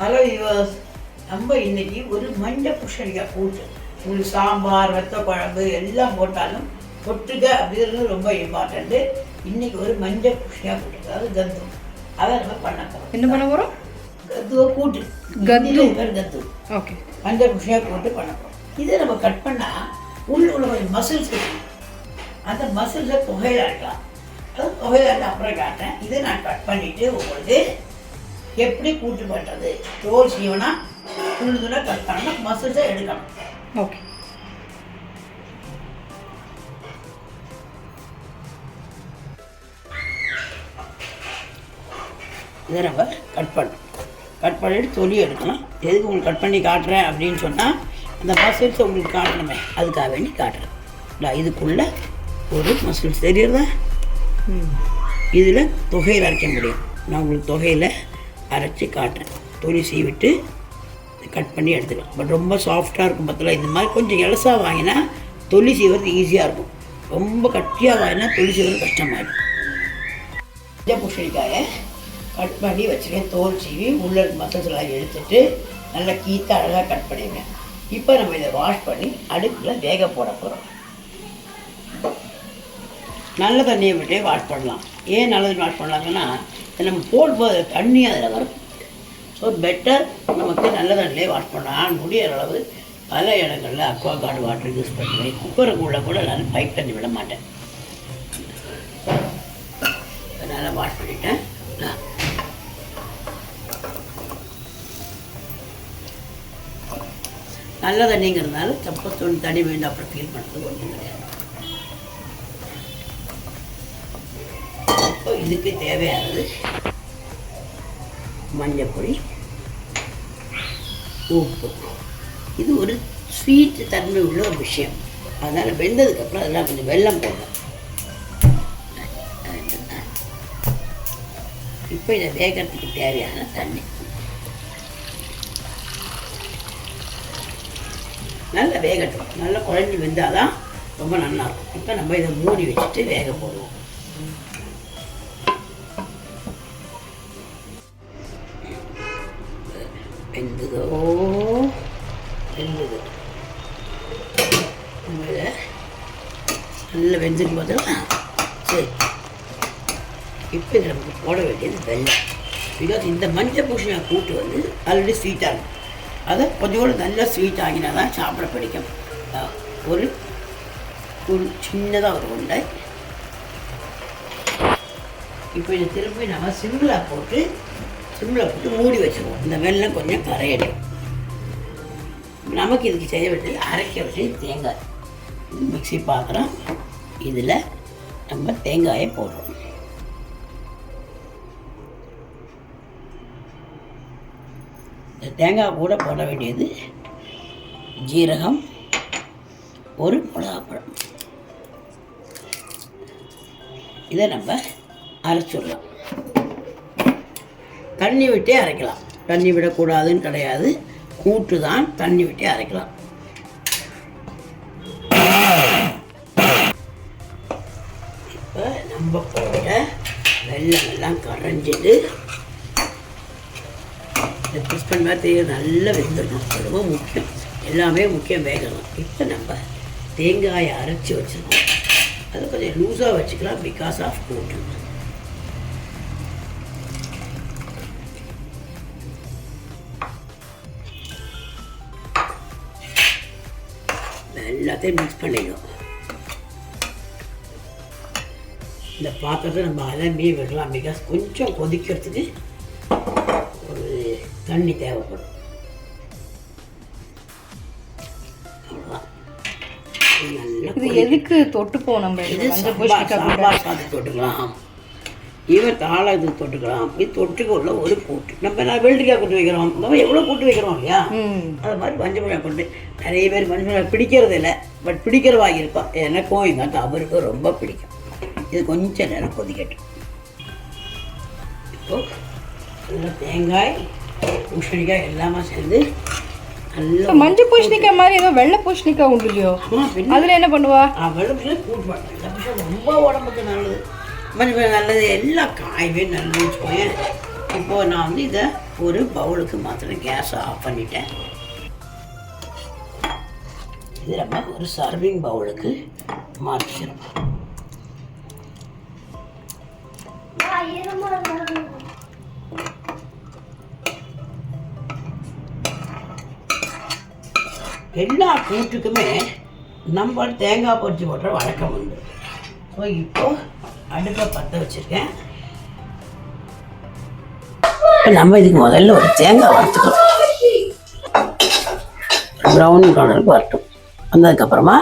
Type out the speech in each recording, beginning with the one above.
Hello yours நம்ம இன்னைக்கு ஒரு மஞ்சள் புஷணிக்காய் கூட்டு. உங்களுக்கு சாம்பார் வெத்த குழம்பு எல்லாம் போட்டாலும் தொட்டுக்க அப்படிங்கிறது ரொம்ப இம்பார்ட்டண்ட்டு இன்னைக்கு ஒரு மஞ்சள் புஷணிக்காய் கூட்டு. அதாவது கத்து அதை நம்ம பண்ண போகிறோம் என்ன பண்ண போகிறோம் கத்துவ கூட்டு. கத்து. பேர் கத்து ஓகே மஞ்சள் புஷணிக்காய் கூட்டு பண்ண போகிறோம் இதை நம்ம கட் பண்ணால் உள்ள உள்ள கொஞ்சம் மசில்ஸ் அந்த மசில்ஸை தொகையில் ஆட்டலாம் அது தொகையில் அப்புறம் காட்டுறேன். இதை நான் கட் பண்ணிவிட்டு உங்களுக்கு எப்படி கூட்டு பண்ணுறது தோல் சீவனா? துண்டு துண்டாக கட் பண்ணணும். மசில்ஸை எடுக்கணும். ஓகே இதை நம்ம கட் பண்ணணும். கட் பண்ணிட்டு தொலி எடுக்கணும். எதுக்கு உங்களுக்கு கட் பண்ணி காட்டுறேன் அப்படின்னு சொன்னால் அந்த மசில்ஸை உங்களுக்கு காட்டணுமே. அதுக்காக வேண்டி காட்டுறேன். இந்தா இதுக்குள்ளே ஒரு மசில்ஸ் தெரியுறதா? ம். இதில் தொகையில் அரைக்க முடியும். நான் உங்களுக்கு தொகையில் அரைச்சி காட்டுறேன். தொலி சீவிட்டு கட் பண்ணி எடுத்துக்கலாம். பட் ரொம்ப சாஃப்டாக இருக்கும் பார்த்தல இந்த மாதிரி கொஞ்சம் இலசாக வாங்கினா தொலி செய்வது ஈஸியாக இருக்கும். ரொம்ப கட்டியாக வாங்கினா தொலி செய்வது கஷ்டமாக இருக்கும் மஞ்ச பூசணிக்காயை கட் பண்ணி வச்சுருக்கேன். தோல் சீவி உள்ள மசலாம் எடுத்துட்டு நல்லா கீத்த அழகாக கட் பண்ணிடுவேன். இப்போ நம்ம இதை வாஷ் பண்ணி அடுப்பில் வேக போட போகிறோம் நல்ல தண்ணியை விட்டே வாஷ் பண்ணலாம். ஏன் நல்ல தண்ணி வாஷ் பண்ணலாங்கன்னா நம்ம போடும்போது தண்ணி அதில் வரும். ஸோ பெட்டர் நமக்கு நல்ல தண்ணிலே வாஷ் பண்ணலாம். முடியிற அளவு பல இடங்களில் அக்வா கார்டு வாட்டர் யூஸ் பண்ணுவேன் குக்கருக்குள்ளே கூட நான் பைப் தண்ணி விட மாட்டேன். அதனால் வாஷ் பண்ணிட்டேன். நல்ல தண்ணிங்கிறதுனால தப்பு துணி தண்ணி வேண்டாம் அப்புறம் ஃபீல் பண்ணுறது ஒன்றும் கிடையாது. இப்போ இதுக்கு தேவையானது மஞ்சள் பொடி உப்பு. இது ஒரு ஸ்வீட் தன்மை உள்ள ஒரு விஷயம். அதனால் வெந்ததுக்கப்புறம் அதெல்லாம் கொஞ்சம் வெள்ளம் போடணும். இப்போ இதை வேகிறதுக்கு தேவையான தண்ணி. நல்லா வேகட்டும். நல்லா குழஞ்சி வெந்தால் தான் ரொம்ப நல்லாயிருக்கும் இப்போ நம்ம இதை மூடி வச்சுட்டு வேக போடுவோம். வெந்ததோ வெந்தது நல்லா வெந்துட்டு பார்த்தா சரி இப்போ இதில் நமக்கு போட வேண்டியது வெள்ளம் பிகாஸ் இந்த மஞ்சள் பூசணிக்காய் கூட்டு வந்து ஆல்ரெடி ஸ்வீட்டாக இருக்கும் அதை கொஞ்சம் கூட நல்லா ஸ்வீட் ஆகினா தான் சாப்பிட பிடிக்கும் ஒரு ஒரு சின்னதாக ஒரு உண்டை இப்போ இதை திரும்பி நம்ம சிங்கிளாக போட்டு சிம்மில் போட்டு மூடி வச்சுருவோம் இந்த வெல்லம் கொஞ்சம் கரையடும் நமக்கு இதுக்கு செய்ய வேண்டியது அரைக்க வேண்டியது தேங்காய் மிக்சி பார்க்குறோம் பாத்திரம் இதில் நம்ம தேங்காயை போடுறோம் இந்த தேங்காய் கூட போட வேண்டியது ஜீரகம் ஒரு மிளகாப்பழம் இதை நம்ம அரைச்சிடலாம் தண்ணி விட்டே அரைக்கலாம். தண்ணி விடக்கூடாதுன்னு கிடையாது. கூட்டு தான் தண்ணி விட்டே அரைக்கலாம். இப்போ நம்ம போட வெள்ளமெல்லாம் எல்லாம் கரைஞ்சிட்டு இந்த கிறிஸ்பன் மாதிரி நல்லா வெந்துடணும். ரொம்ப முக்கியம். எல்லாமே முக்கியம் வேகணும். இப்போ நம்ம தேங்காயை அரைச்சி வச்சுருக்கோம். அதை கொஞ்சம் லூஸாக வச்சுக்கலாம் பிகாஸ் ஆஃப் கூட்டு. எல்லாத்தையும் மிக்ஸ் பண்ணிடும் இந்த பாத்திரத்தை நம்ம அலம்பியே விடலாம் பிகாஸ் கொஞ்சம் கொதிக்கிறதுக்கு ஒரு தண்ணி தேவைப்படும். இது எதுக்கு தொட்டுப்போம் நம்ம இது? சாம்பார் சாதம் தொட்டுக்கலாம். இவர் தாளத்துக்கு தொட்டுக்கலாம். இது தொட்டுக்க உள்ள ஒரு கூட்டு. நம்ம நான் வெள்ளரிக்காய் கூட்டு வைக்கிறோம். நம்ம எவ்வளோ கூட்டு வைக்கிறோம் இல்லையா? அது மாதிரி மஞ்சள் மிளகாய் கொண்டு நிறைய பேர் மஞ்சள் மிளகாய் பிடிக்கிறது இல்லை பட் பிடிக்கிறவாக இருப்பான் எனக்கும் எங்கள் அக்கா அவருக்கும் ரொம்ப பிடிக்கும். இது கொஞ்சம் நேரம் கொதிக்கட்டும். இப்போ தேங்காய் பூசணிக்காய் எல்லாமே சேர்ந்து நல்லா மஞ்சள் பூசணிக்காய் மாதிரி ஏதோ வெள்ளை பூசணிக்காய் உண்டு இல்லையோ? அதுல என்ன பண்ணுவா? வெள்ளை பூசணி ரொம்ப உடம்புக்கு நல்லது. மஞ்சள் நல்லது. எல்லா காயுமே நல்லதுன்னு வச்சுக்கோங்க இப்போ நான் வந்து இதை ஒரு பவுலுக்கு மாத்திரம் கேஸை ஆஃப் பண்ணிட்டேன். இது நம்ம ஒரு சர்விங் பவுலுக்கு மாற்றிக்கிறோம் எல்லா கூட்டுக்குமே நம்ம தேங்காய் பொறிச்சு போடுற வழக்கம் உண்டு. ஸோ இப்போ அடுப்பை பற்ற வச்சுருக்கேன். இப்போ நம்ம இதுக்கு முதல்ல ஒரு தேங்காய் வறுத்துக்கலாம் ப்ரௌன் கலருக்கு வரட்டும் வந்ததுக்கப்புறமா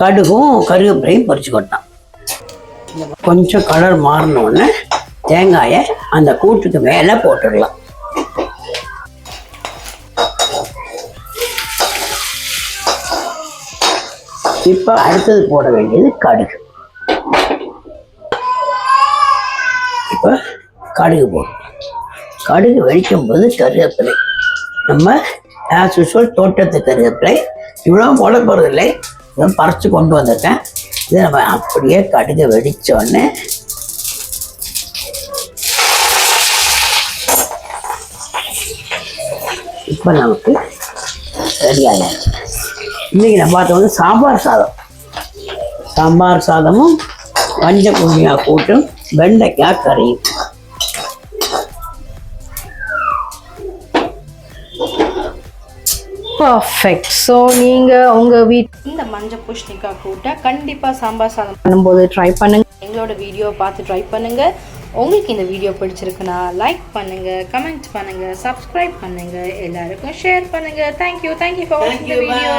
கடுகும் கருவேப்பிலையும் பொரிச்சு கொட்டான். கொஞ்சம் கலர் மாறினோடனே தேங்காயை அந்த கூட்டுக்கு மேலே போட்டுடலாம். இப்போ அடுத்தது போட வேண்டியது கடுகு. இப்போ கடுகு போடும் கடுகு வெடிக்கும் போது கருவேப்பிலை. நம்ம ஆஸ் யூஸ்வல் தோட்டத்துக்கு கருவேப்பிலை இவ்வளோ போட போகிறதில்லை இதை பறித்து கொண்டு வந்துட்டேன் இதை நம்ம அப்படியே கடுகு வெடிச்ச உடனே இப்போ நமக்கு ரெடியாக இன்றைக்கி நம்ம பார்த்தது வந்து சாம்பார் சாதம். சாம்பார் சாதமும் மஞ்சள் குழியா கூட்டும் வெண்டைக்காய் கறியும். பர்ஃபெக்ட் ஸோ நீங்கள் உங்கள் வீட் இந்த மஞ்சள் பூஷ்ணிக்காய் கூட்டை கண்டிப்பாக சாம்பார் சாதம் பண்ணும்போது ட்ரை பண்ணுங்க. எங்களோட வீடியோ பார்த்து ட்ரை பண்ணுங்க. உங்களுக்கு இந்த வீடியோ பிடிச்சிருக்குன்னா லைக் பண்ணுங்க கமெண்ட் பண்ணுங்க சப்ஸ்கிரைப் பண்ணுங்க. எல்லாருக்கும் ஷேர் பண்ணுங்க. தேங்க்யூ தேங்க்யூ ஃபார் வாட்சிங் த வீடியோ